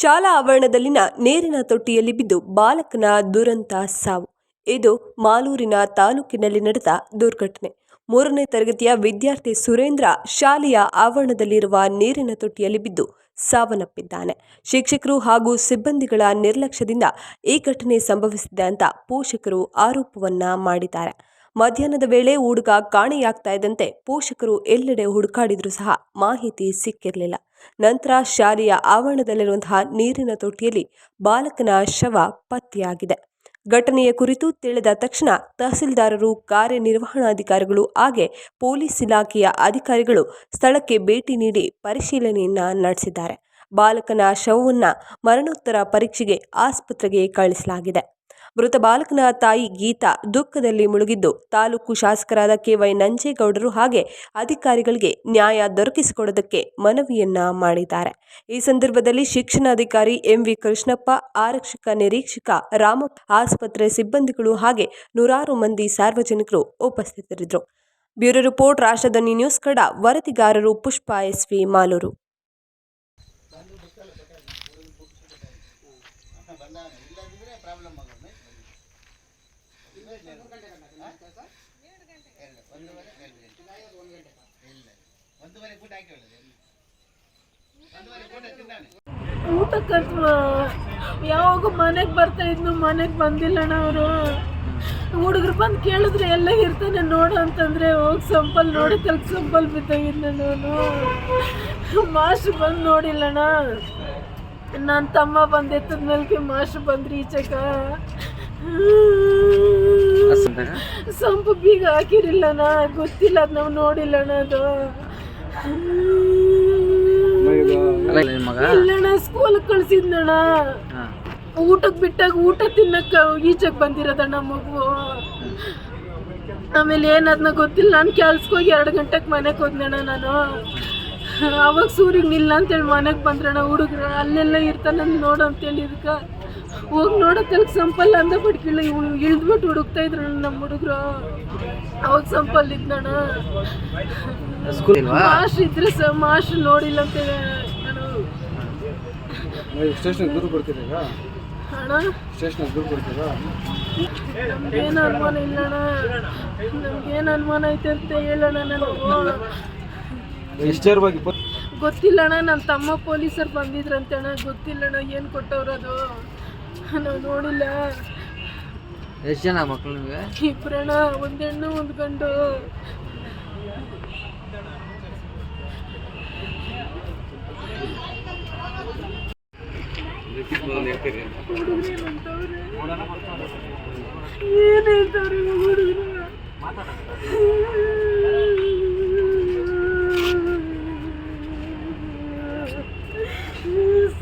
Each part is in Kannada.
ಶಾಲಾ ಆವರಣದಲ್ಲಿನ ನೀರಿನ ತೊಟ್ಟಿಯಲ್ಲಿ ಬಿದ್ದು ಬಾಲಕನ ದುರಂತ ಸಾವು. ಇದು ಮಾಲೂರಿನ ತಾಲೂಕಿನಲ್ಲಿ ನಡೆದ ದುರ್ಘಟನೆ. ಮೂರನೇ ತರಗತಿಯ ವಿದ್ಯಾರ್ಥಿ ಸುರೇಂದ್ರ ಶಾಲೆಯ ಆವರಣದಲ್ಲಿರುವ ನೀರಿನ ತೊಟ್ಟಿಯಲ್ಲಿ ಬಿದ್ದು ಸಾವನ್ನಪ್ಪಿದ್ದಾನೆ. ಶಿಕ್ಷಕರು ಹಾಗೂ ಸಿಬ್ಬಂದಿಗಳ ನಿರ್ಲಕ್ಷ್ಯದಿಂದ ಈ ಘಟನೆ ಸಂಭವಿಸಿದೆ ಅಂತ ಪೋಷಕರು ಆರೋಪವನ್ನ ಮಾಡಿದ್ದಾರೆ. ಮಧ್ಯಾಹ್ನದ ವೇಳೆ ಹುಡುಗ ಕಾಣೆಯಾಗ್ತಾ ಇದ್ದಂತೆ ಪೋಷಕರು ಎಲ್ಲೆಡೆ ಹುಡುಕಾಡಿದ್ರೂ ಸಹ ಮಾಹಿತಿ ಸಿಕ್ಕಿರಲಿಲ್ಲ. ನಂತರ ಶಾಲೆಯ ಆವರಣದಲ್ಲಿರುವಂತಹ ನೀರಿನ ತೊಟ್ಟಿಯಲ್ಲಿ ಬಾಲಕನ ಶವ ಪತ್ತೆಯಾಗಿದೆ. ಘಟನೆಯ ಕುರಿತು ತಿಳಿದ ತಕ್ಷಣ ತಹಸೀಲ್ದಾರರು, ಕಾರ್ಯನಿರ್ವಹಣಾಧಿಕಾರಿಗಳು ಹಾಗೆ ಪೊಲೀಸ್ ಇಲಾಖೆಯ ಅಧಿಕಾರಿಗಳು ಸ್ಥಳಕ್ಕೆ ಭೇಟಿ ನೀಡಿ ಪರಿಶೀಲನೆಯನ್ನ ನಡೆಸಿದ್ದಾರೆ. ಬಾಲಕನ ಶವವನ್ನು ಮರಣೋತ್ತರ ಪರೀಕ್ಷೆಗೆ ಆಸ್ಪತ್ರೆಗೆ ಕಳಿಸಲಾಗಿದೆ. ಮೃತ ಬಾಲಕನ ತಾಯಿ ಗೀತಾ ದುಃಖದಲ್ಲಿ ಮುಳುಗಿದ್ದು, ತಾಲೂಕು ಶಾಸಕರಾದ ಕೆವೈ ನಂಜೇಗೌಡರು ಹಾಗೆ ಅಧಿಕಾರಿಗಳಿಗೆ ನ್ಯಾಯ ದೊರಕಿಸಿಕೊಡೋದಕ್ಕೆ ಮನವಿಯನ್ನ ಮಾಡಿದ್ದಾರೆ. ಈ ಸಂದರ್ಭದಲ್ಲಿ ಶಿಕ್ಷಣಾಧಿಕಾರಿ ಎಂವಿ ಕೃಷ್ಣಪ್ಪ, ಆರಕ್ಷಕ ನಿರೀಕ್ಷಕ ರಾಮ, ಆಸ್ಪತ್ರೆ ಸಿಬ್ಬಂದಿಗಳು ಹಾಗೆ ನೂರಾರು ಮಂದಿ ಸಾರ್ವಜನಿಕರು ಉಪಸ್ಥಿತರಿದ್ದರು. ಬ್ಯೂರೋ ರಿಪೋರ್ಟ್ ರಾಷ್ಟ್ರಧನಿ ನ್ಯೂಸ್ ಕಡ ವರದಿಗಾರರು ಪುಷ್ಪ ಎಸ್ವಿ ಮಾಲೂರು. ಒಂದೂವರೆ ಒಂದೂವರೆ ತಿಂದಾನೆ. ಊಟಕ್ಕಂತ ಯಾವಾಗ ಮನೆಗೆ ಬರ್ತಾ ಇದ್ನು ಮನೆಗೆ ಬಂದಿಲ್ಲಣ್ಣ ಅವರು. ಹುಡುಗರು ಬಂದು ಕೇಳಿದ್ರೆ ಎಲ್ಲ ಇರ್ತಾನೆ ನೋಡು ಅಂತಂದ್ರೆ ಹೋಗಿ ಸಂಪಲ್ ನೋಡಿ ತಲ್ಕ ಸಂಪಲ್ ಬಿದ್ದಾಗಿದ್ದ ನಾನು. ಮಾಸ್ಟ್ರು ಬಂದು ನೋಡಿಲ್ಲಣ್ಣ. ನನ್ನ ತಮ್ಮ ಬಂದೆತ್ತದ ಮೇಲೆ ಮಾಸ್ಟ್ರು ಬಂದ್ರಿ ಈಚಕ ಸಂಪು ಬೀಗ ಹಾಕಿರಿಲ್ಲಣ್ಣ ಗೊತ್ತಿಲ್ಲ ಅದು ನಾವು ನೋಡಿಲ್ಲಣ್ಣ ಅದು. ಇಲ್ಲಣ್ಣ ಸ್ಕೂಲ್ ಕಳ್ಸಿದ್ನಣ್ಣ ಹಾ. ಊಟಕ್ಕೆ ಬಿಟ್ಟಾಗ ಊಟ ತಿನ್ನಕ್ಕ ಈಚೆಗೆ ಬಂದಿರೋದಣ್ಣ ಮಗು. ಆಮೇಲೆ ಏನದ್ನ ಗೊತ್ತಿಲ್ಲ, ನಾನು ಕೆಲ್ಸಕ್ಕೆ ಹೋಗಿ ಎರಡು ಗಂಟೆಗೆ ಮನೆಗೆ ಹೋದ್ನಣ್ಣ ನಾನು. ಅವಾಗ ಸೂರ್ಯಗೆ ನಿಲ್ಲ ಅಂತೇಳಿ ಮನೆಗೆ ಬಂದ್ರಣ್ಣ ಹುಡುಗ್ರ ಅಲ್ಲೆಲ್ಲ ಇರ್ತಾನೆ ನೋಡು ಅಂತೇಳಿ ಇದಕ್ಕೆ. ಹೋಗಿ ನೋಡೋ ತಲಕ್ ಸಂಪಲ್ಲ ಅಂದ ಬಡ್ಕಿಲ್ಲ ಇಳಿದ್ಬಿಟ್ಟು ಹುಡುಕ್ತಾ ಇದ್ರು ನಮ್ಮ ಹುಡುಗರು. ಅವಾಗ ಸಂಪಲ್ ಇಲ್ವಾ? ಮಾಸ್ಟ್ರ್ ಇದ್ರೆ ಸ ಮಾಸ್ಟ್ರ್ ನೋಡಿಲ್ಲ ಅಂತ ನಾನು. ಸ್ಟೇಷನ್ಗೆ ದೂರ ಕೊಡ್ತೀರಾ ಈಗ? ಅಣ್ಣ? ಸ್ಟೇಷನ್ ದೂರ ಕೊಡ್ತೀರಾ? ನಮ್ಗೇನು ಅನುಮಾನ ಇಲ್ಲಣ್ಣ. ನಮ್ಗೇನು ಅನುಮಾನ ಐತೆ ಅಂತ ಹೇಳೋಣ ನಾನು. ನಿಶ್ಚಯವಾಗಿ ಗೊತ್ತಿಲ್ಲಣ್ಣ ನನ್ನ ತಮ್ಮ ಪೊಲೀಸರು ಬಂದಿದ್ರಂತೆ ಅಣ್ಣ. ಗೊತ್ತಿಲ್ಲಣ್ಣ ಏನು ಕೊಟ್ಟವ್ರು ಅದು ನಾವು ನೋಡಿಲ್ಲ. ಎಷ್ಟು ಜನ ಮಕ್ಕಳು ನಿಮಗೆ? ಇಬ್ಬರಣ್ಣ ಒಂದು ಹೆಣ್ಣು ಒಂದು ಗಂಡು. ಏನು ಹೇಳ್ತಾವ್ರಿ ಹುಡುಗರು?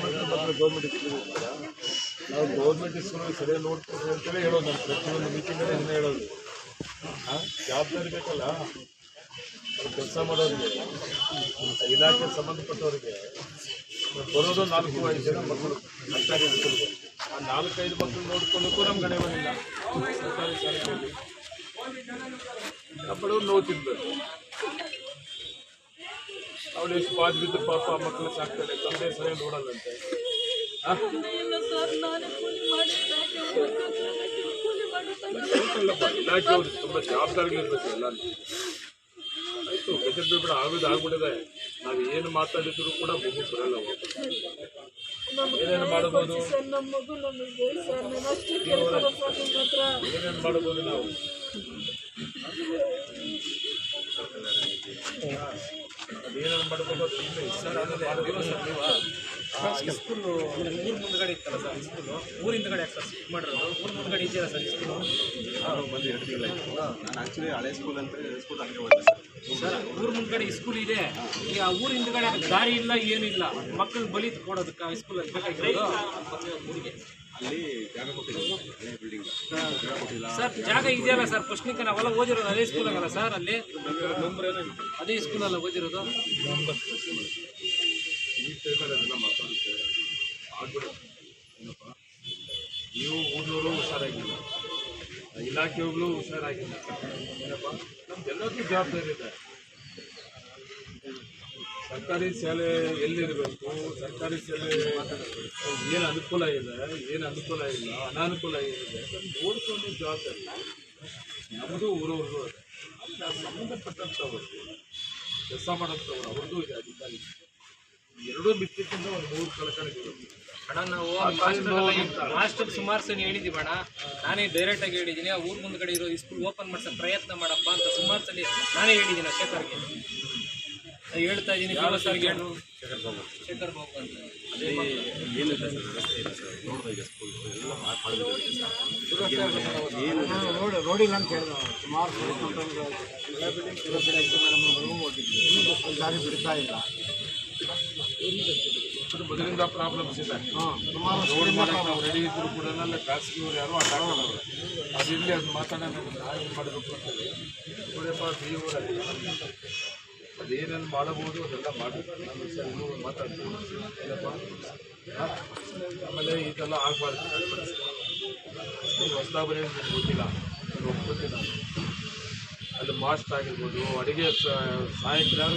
ಮಾತಾಡ್ತಾರಂತ ಬಂದು ನಾವು ಗೌರ್ಮೆಂಟ್ ಸ್ಕೂಲ್ ಸರಿಯಾಗಿ ನೋಡ್ತೀವಿ ಅಂತಲೇ ಹೇಳೋದು ನಾನು ಪ್ರತಿಯೊಂದು ಮೀಟಿಂಗಲ್ಲಿ ಹೇಳೋದು. ಜವಾಬ್ದಾರಿ ಬೇಕಲ್ಲ? ಕೆಲಸ ಮಾಡೋರಿಗೆ, ಇಲಾಖೆ ಸಂಬಂಧಪಟ್ಟವರಿಗೆ ಬರೋದು ನಾಲ್ಕು ಐದು ಜನ ಮಕ್ಕಳು, ಸರ್ಕಾರಿ ಮಕ್ಕಳಿಗೆ. ಆ ನಾಲ್ಕೈದು ಮಕ್ಕಳು ನೋಡ್ಕೊಳ್ಳೋಕ್ಕೂ ನಮ್ಗೆ ಗಣೆ ಬಂದಿಲ್ಲ. ಸರ್ಕಾರಿ ಶಾಲೆಗಳಲ್ಲಿ ಬಡವ್ರು ನೋವು ತಿನ್ಬೇಕು. ಅವಳು ಎಷ್ಟು ಬಾದ್ ಬಿದ್ದು ಪಾಪ ಮಕ್ಕಳು ಸಾಕ್ತಾರೆ ತಂದೆ ಸರಿಯಾಗಿ ನೋಡಲ್ಲಂತೆ? ಅಲ್ಲಪ್ಪ, ಇಲಾಖೆಯವರು ತುಂಬಾ ಜವಾಬ್ದಾರಿಗಳಿರ್ಬೇಕು ಎಲ್ಲ ಆಯಿತು ಗಜ ಬಿಡ ಆಗೋದು ಆಗ್ಬಿಟ್ಟಿದೆ. ನಾವು ಏನು ಮಾತಾಡಿದ್ರು ಕೂಡ ಮಗು ಬರಲ್ಲ ಏನೇನು ಮಾಡ್ಬೋದು? ಸರ್ ಏನೇನು ಮಾಡಬಹುದು ನಾವು? ಏನೇನು ಅಂತ ಇಲ್ಲ. ಸರ್ ಅದನ್ನ ಮಾಡಬೇಕು ಸ್ಕೂಲು ಊರು ಮುಂದ್ಗಡೆ ಇತ್ತಲ್ಲ ಸರ್ ಸ್ಕೂಲು ಊರ್? ಹಿಂದ್ಗಡೆ ಸರ್ ಶಿಫ್ಟ್ ಮಾಡಿರೋದು? ಊರು ಮುಂದ್ಗಡೆ ಇದೆಯಲ್ಲ ಸರ್ ಸ್ಕೂಲು ಬಂದು ಎರಡು ತಿಂಗಳಾಯ್ತು. ನಾನು ಆ್ಯಕ್ಚುಲಿ ಹಳೆ ಸ್ಕೂಲ್ ಅಂತ ಸ್ಕೂಲ್ ಹಂಗೆ ಹೋದೆ ಸರ್ ಊರು ಮುಂದ್ಗಡೆ ಸ್ಕೂಲ್ ಇದೆ. ಈಗ ಆ ಊರ್ ಹಿಂದ್ಗಡೆ ದಾರಿ ಇಲ್ಲ ಏನು ಇಲ್ಲ ಮಕ್ಕಳು ಬಲಿ ಕೊಡೋದಕ್ಕೆ ಆ ಸ್ಕೂಲಲ್ಲಿ ಬೇಕಾಗಿರೋದು? ಊರಿಗೆ ಅಲ್ಲಿ ಜಾಗ ಕೊಟ್ಟಿದ್ದೀನಿ. ಹಳೆ ಬಿಲ್ಡಿಂಗ್ ಜಾಗ ಕೊಟ್ಟಿಲ್ಲ. ಸರ್ ಜಾಗ ಇದೆಯಲ್ಲ ಸರ್ ಫಸ್ಟ್ನಿಕ ನಾವೆಲ್ಲ ಓದಿರೋದು ಅದೇ ಸ್ಕೂಲಾಗಲ್ಲ ಸರ್ ಅಲ್ಲಿ? ಅದೇ ಸ್ಕೂಲಲ್ಲ ಓದಿರೋದು ಈ ಟೈಮಲ್ಲಿ ಅದೆಲ್ಲ ಮಾತಾಡ್ತೇವೆ ಆಗ್ಬಿಡುತ್ತೆ ಏನಪ್ಪ ನೀವು ಊರಿನವರು ಹುಷಾರಾಗಿಲ್ಲ. ಇಲಾಖೆಯವ್ರು ಹುಷಾರಾಗಿಲ್ಲ. ಏನಪ್ಪ? ನಮ್ಗೆಲ್ಲರಿಗೂ ಜವಾಬ್ದಾರಿ ಇದೆ. ಸರ್ಕಾರಿ ಶಾಲೆ ಎಲ್ಲಿರಬೇಕು? ಸರ್ಕಾರಿ ಶಾಲೆ ಏನು ಅನುಕೂಲ ಇದೆ? ಏನು ಅನುಕೂಲ ಇಲ್ಲ? ಅನಾನುಕೂಲ ಏನಿದೆ ಓದ್ಕೊಂಡು ಜವಾಬ್ದಾರಿ. ನಮ್ಮದು ಊರವ್ರದ್ದು ಅದೇ ಸಂಬಂಧಪಟ್ಟಂಥವ್ರು, ಕೆಲಸ ಮಾಡೋಂಥವ್ರು ಅವ್ರದ್ದು ಇದೆ ಅಧಿಕಾರಿ. ಎರಡೂ ಬಿಟ್ಟಿದ್ದ ಒಂದು ಮೂರು ಕಳಕಳಿಗಳು. ಅಣ್ಣ ನಾವು ಮಾಸ್ಟರ್ ಸುಮಾರು ಸಲ ಹೇಳಿದ್ದೀವಿ ಅಣ್ಣ. ನಾನೇ ಡೈರೆಕ್ಟ್ ಆಗಿ ಹೇಳಿದ್ದೀನಿ ಆ ಊರ್ ಮುಂದ್ಗಡೆ ಇರೋ ಸ್ಕೂಲ್ ಓಪನ್ ಮಾಡ್ಸೋ ಪ್ರಯತ್ನ ಮಾಡಪ್ಪ ಅಂತ ಸುಮಾರು ಸಲ ನಾನೇ ಹೇಳಿದ್ದೀನಿ ಶೇಖರ್ಗೆ. ನಾನು ಹೇಳ್ತಾ ಇದ್ದೀನಿ ಸರ್ಗೆ ಶೇಖರ್ ಬಾಬು. ಅಂತ. ಏನಿಲ್ಲ ಸರ್ ವ್ಯವಸ್ಥೆ ಇಲ್ಲ ಸರ್? ನೋಡ್ತಾ ಇದೆ ಸ್ಕೂಲ್ ಎಲ್ಲ ರೋಡಿಲ್ಲ ಅಂತ ಹೇಳಿದ ಸುಮಾರು ದಾರಿ ಬಿಡ್ತಾ ಇಲ್ಲ. ಅದು ಮೊದಲಿಂದ ಪ್ರಾಬ್ಲಮ್ಸ್ ಇದೆ. ರೋಡ್ ಮಾಡಕ್ಕೆ ನಾವು ರೆಡಿ ಇದ್ರು ಕೂಡ ಖಾಸಗಿಯವ್ರು ಯಾರು ಅಡ್ಡಾಡೋರು ಅದಿರಲಿ ಅದು ಮಾತಾಡೋಣ ನಾವು ಏನು ಮಾಡಬೇಕು ಅಂತೇಳಿ ನೋಡಿಯಪ್ಪ ಬಿ ಊರಲ್ಲಿ ಅದೇನೇನು ಮಾಡಬಹುದು ಅದೆಲ್ಲ ಮಾಡಬೇಕು. ನಾನು ಇನ್ನೂ ಮಾತಾಡ್ತೀನಿ? ಆಮೇಲೆ ಇದೆಲ್ಲ ಆಗಬಾರ್ದು. ಹೊಸದಾಗಿ ಬರೀ ಗೊತ್ತಿಲ್ಲ. ಅಲ್ಲಿ ಮಾಸ್ಟರ್ ಆಗಿರ್ಬೋದು ಅಡುಗೆ ಸಾಯಂಕಾಲ?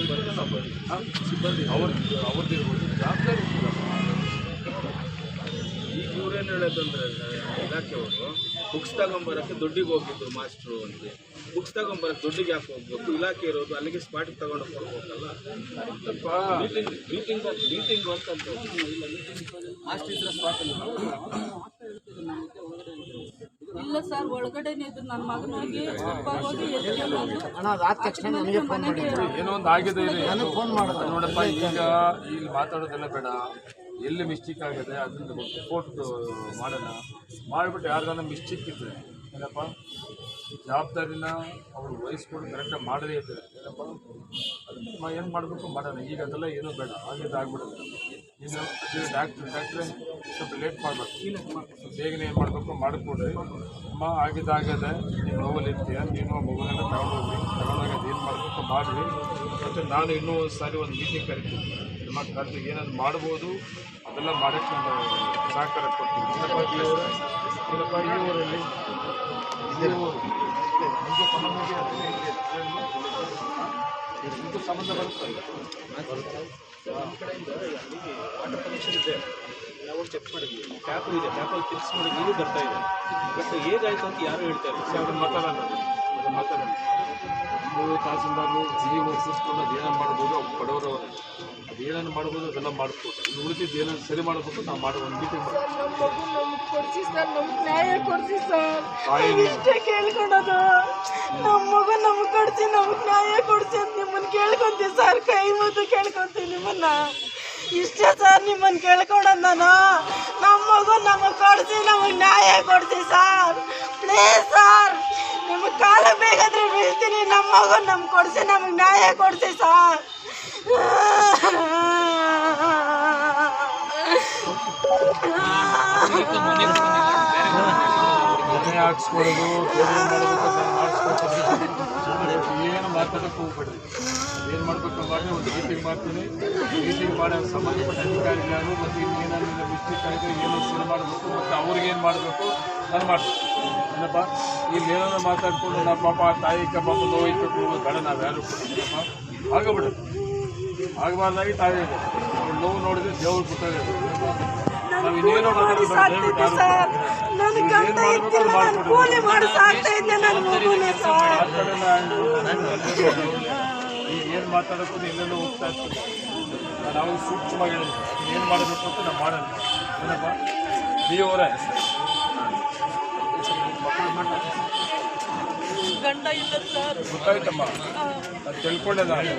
ಸಿಬ್ಬಂದಿ ಅವ್ರದ್ದು ಅವ್ರದ್ದು ಇರ್ಬೋದು ಜವಾಬ್ದಾರಿ ಈಗ ಇವ್ರೇನು ಹೇಳೋದಂದ್ರೆ ಇಲಾಖೆಯವರು ಬುಕ್ಸ್ ತಗೊಂಬರೋಕ್ಕೆ ದುಡ್ಡಿಗೆ ಹೋಗಿದ್ರು ಮಾಸ್ಟ್ರು ಅಂತ. ಬುಕ್ಸ್ ತಗೊಂಬರಕ್ಕೆ ದುಡ್ಡಿಗೆ ಯಾಕೆ ಹೋಗ್ಬೇಕು? ಇಲಾಖೆ ಇರೋದು ಅಲ್ಲಿಗೆ ಸ್ಪಾಟ್ ತಗೊಂಡು ಕೊಡ್ಬೇಕಲ್ಲ. ಮೀಟಿಂಗ್ ಮೀಟಿಂಗ್ ಮೀಟಿಂಗ್ ಅಂತ ಅಂತ ಮಾಸ್ಟರ್ ಇದ್ರೆ ಸ್ಪಾಟಲ್ಲಿ ಇಲ್ಲ ಸರ್ ಒಳಗಡೆನೇ ಇದ್ರು. ನನ್ನ ಮಗನ ಹೋಗಿ ಅಪ್ಪ ಹೋಗಿ ನನಗೆ ಫೋನ್ ಮಾಡಿದ್ರು. ಏನೋ ಒಂದು ಆಗಿದೆ ಇದೆ. ನನಗೆ ಫೋನ್ ಮಾಡಿದ್ರು ನೋಡಪ್ಪ ಈಗ ಇಲ್ಲಿ ಮಾತಾಡೋದೆಲ್ಲ ಬೇಡ. ಎಲ್ಲಿ ಮಿಸ್ಟೇಕ್ ಆಗಿದೆ ಅದನ್ನ ರಿಪೋರ್ಟ್ ಮಾಡೋಣ ಮಾಡಿಬಿಟ್ಟು ಯಾರ್ದಾನ ಮಿಸ್ಟೇಕ್ ಇದ್ರೆ. ಏನಪ್ಪ? ಜವಾಬ್ದಾರಿನ ಅವರು ವಹಿಸ್ಕೊಂಡು ಕರೆಕ್ಟಾಗಿ ಮಾಡದೇ ಇದ್ದಾರೆ ಏನಪ್ಪ? ಅದನ್ನ ಏನು ಮಾಡಬೇಕು ಮಾಡೋಣ. ಈಗ ಅದೆಲ್ಲ ಏನೂ ಬೇಡ. ಆಗಿದ್ದು ಆಗ್ಬಿಡೋದು ಇನ್ನು ಡಾಕ್ಟ್ರ್ ಡಾಕ್ಟ್ರೆ ಸ್ವಲ್ಪ ಲೇಟ್ ಮಾಡಬೇಕು. ಬೇಗನೆ ಏನು ಮಾಡಬೇಕು? ಮಾಡಿಕೊಡ್ರಿ ಅಮ್ಮ ಆಗಿದ್ದಾಗದೆ ನೀವು ನೋವಲ್ಲಿ ಇರ್ತೀಯ? ನೀನು ಮೊಬೈಲನ್ನ ತಗೊಂಡೋಗ್ರಿ. ತಗೊಂಡೋಗಿ ಏನು ಮಾಡಬೇಕು ಮಾಡಿರಿ. ಮತ್ತು ನಾನು ಇನ್ನೂ ಒಂದು ಸಾರಿ ಒಂದು ಮೀಟಿಂಗ್ ಕರಿತೀನಿ. ನಮ್ಮ ಕರೆದು ಏನಾದ್ರು ಮಾಡ್ಬೋದು? ಅದೆಲ್ಲ ಮಾಡೋಕ್ಕೆ ಒಂದು ಸಹಕಾರ ಕೊಡ್ತೀವಿ. ಈ ಊರಲ್ಲಿ ಇದೇ ಸಂಬಂಧ ಬರುತ್ತಲ್ಲ ನಮ್ಮ ಕಡೆಯಿಂದ ಅಲ್ಲಿಗೆ ವಾಟರ್ ಕನೆಕ್ಷನ್ ಇದೆ. ನಾವು ಚೆಕ್ ಮಾಡಿದ್ವಿ. ಟ್ಯಾಪ್ ಇದೆ. ಟ್ಯಾಪಲ್ಲಿ ಫಿಕ್ಸ್ ಮಾಡಿ ನೀರು ಬರ್ತಾ ಇದೆ. ಬಟ್ ಹೇಗಾಯ್ತು ಅಂತ ಯಾರು ಹೇಳ್ತಾ ಇಲ್ಲ. ಸರ್ ಅದನ್ನ ಮಾತಾಡೋಣ ಅದನ್ನ ಮಾತಾಡೋಣ ನೀವು ತಹಸೀಲ್ದಾರರು ಜಿ ಅದೇನೇನು ಮಾಡ್ಬೋದು ಅವ್ರು ಬಡವರು ಅವರೇ ಮಾಡಬಹುದು ಮಾಡ್ಬೋದು ಅದೆಲ್ಲ ಮಾಡಿಸ್ಬೋದು ಇನ್ನು ಉಳಿದಿದ್ದು ಏನೇನು ಸರಿ ಮಾಡಬೇಕು ನಾವು ಮಾಡೋ ಒಂದು ಮೀಟಿಂಗ್ ಮಾಡಿ ನಮ್ಗೆ ಕೊಡ್ಸಿ ಸರ್ ನಮ್ಗೆ ನ್ಯಾಯ ಕೊಡ್ಸಿ ಸರ್. ಇಷ್ಟೇ ನಮ್ಮ ಮಗು ನಮ್ಗೆ ಕೊಡ್ಸಿ ನಮ್ಗೆ ನ್ಯಾಯ ಕೊಡ್ಸಿ ಅಂತ ನಿಮ್ಮನ್ನು ಕೇಳ್ಕೊಂತೀವಿ ಸರ್. ಕೈ ಮುದ್ದು ಕೇಳ್ಕೊಂತೀವಿ ನಿಮ್ಮನ್ನ. ಇಷ್ಟೇ ಸರ್ ನಿಮ್ಮನ್ನು ಕೇಳ್ಕೊಳೋದು ನಾನು. ನಮ್ಮ ಮಗು ನಮಗೆ ಕೊಡ್ಸಿ ನಮಗೆ ನ್ಯಾಯ ಕೊಡ್ಸಿ ಸರ್. ಪ್ಲೀಸ್ ಸರ್ ನಿಮಗೆ ಕಾಲ ಬೇಕಾದ್ರೆ ಬೀಳ್ತೀನಿ. ನಮ್ಮ ಮಗು ನಮ್ಗೆ ಕೊಡ್ಸಿ ನಮಗೆ ನ್ಯಾಯ ಕೊಡ್ಸಿ ಸರ್. ಮನೆ ಮಾಡಿಸ್ಕೊಳ್ತಾರೆ ಏನು ಮಾತಾಡೋಕೆ ಹೋಗ್ಬೇಡ್ರಿ ಏನು ಮಾಡ್ಬೇಕು ಮಾಡಿ ಒಂದು ಮೀಟಿಂಗ್ ಮಾಡ್ತೀನಿ ಮೀಟಿಂಗ್ ಮಾಡೋ ಸಂಬಂಧಪಟ್ಟ ಅಧಿಕಾರಿಗಳು ಮತ್ತು ಇನ್ನೇನಾದ್ರು ಮಿಸ್ಟೇಕ್ ಆಗಿದೆ ಏನು ಸರಿ ಮಾಡಬೇಕು ಮತ್ತು ಅವ್ರಿಗೆ ಏನು ಮಾಡಬೇಕು ನಾನು ಮಾಡ್ತೀನಿ ಏನಪ್ಪ ಇಲ್ಲಿ ಏನಾದ್ರು ಮಾತಾಡ್ಕೊಂಡು ನಮ್ಮ ಪಾಪ ಆ ತಾಯಿಗೆ ನೋವು ನೋವಿಟ್ಟು ಬೇಡ. ನಾವು ಯಾರು ಕೊಟ್ಟಿದ್ದೀನಪ್ಪ ಆಗಬಿಡು ಆಗಬಾರ್ದಾಗಿ ತಾಯಿ ಇದೆ ನೋವು ನೋಡಿದ್ರೆ ದೇವ್ರು ಕೊಟ್ಟೋಗಿದೆ ನಾವು ಇನ್ನೇನು ಕೂಲಿ ಮಾಡಿ ಸಾಕ್ತಾ ಇದ್ದೆ ನನ್ನ ಮಗುನ ಸರ್. ಈಗ ಏನು ಮಾತಾಡೋಕ್ಕೂ ಎಲ್ಲೆಲ್ಲೋ ಹೋಗ್ತಾ ಇರ್ತೀನಿ ನಾವು ಸೂಕ್ಷ್ಮವಾಗಿ ಏನು ಮಾಡಬೇಕು ಅಂತ ನಾನು ಮಾಡಲ್ಲ. ಏನಪ್ಪ? ನೀವು ಅವರೇ. ಗಂಡ ಇಲ್ಲ ಸರ್. ಗೊತ್ತಾಯ್ತಮ್ಮ. ಅದು ತಿಳ್ಕೊಂಡೆ ನಾನು.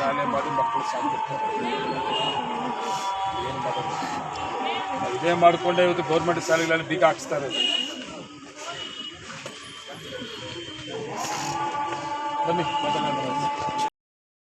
ನಾನೇ ಮಾಡಿ ಮಕ್ಕಳು ಸಾಕಿರ್ತಾರೆ ಏನು ಮಾಡೋದು ಇದೇ ಮಾಡಿಕೊಂಡೆ ಇವತ್ತು ಗೌರ್ಮೆಂಟ್ ಶಾಲೆಗಳಲ್ಲಿ ಬೀಗ ಹಾಕಿಸ್ತಾರೆ. ಬನ್ನಿ. ಮಾತಾಡೋಣ